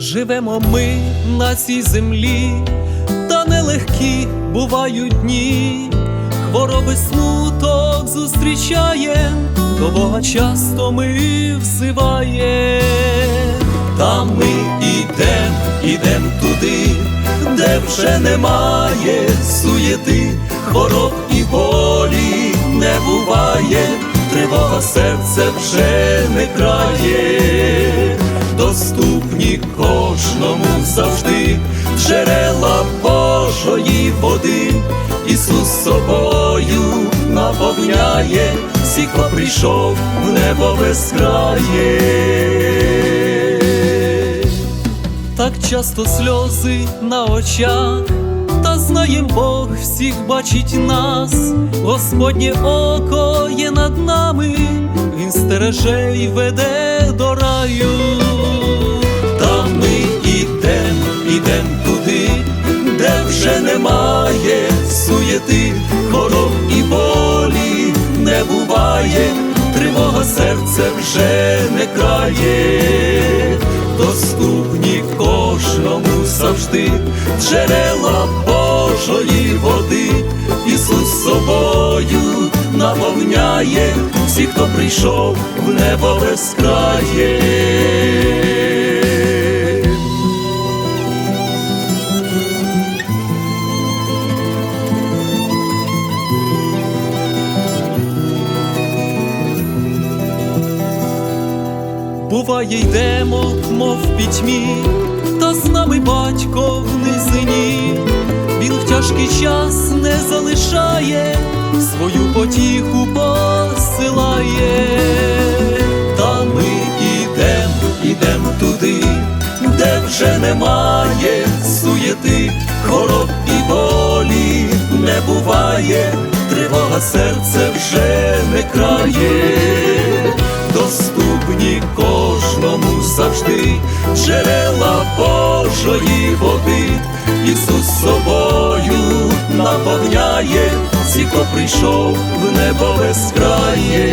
Живемо ми на цій землі, та нелегкі бувають дні, хвороби смуток зустрічає, до Бога часто ми взиває, та ми ідем, ідем туди, де вже немає суєти, хвороб і болі не буває, тривога серце вже не крає доступні кожному завжди. Джерела Божої води, Ісус собою наповняє, всіх, хто прийшов в небо безкрає. Так часто сльози на очах, та знаєм Бог всіх бачить нас, Господнє око є над нами, Він стереже й веде до раю. Хвороб і болі не буває, тривога серце вже не крає, доступні кожному завжди джерела Божої води, Ісус собою наповняє всіх, хто прийшов в небо безкрає. Буває, йдемо, мов пітьмі, та з нами батько в низині, він в тяжкий час не залишає, свою потіху посилає, та ми ідем, ідем туди, де вже немає суєти, хвороб і болі не буває, тривога серце вже не крає. Доступні кожному завжди джерела Божої води, Ісус собою наповняє всі, хто прийшов в небо безкрає.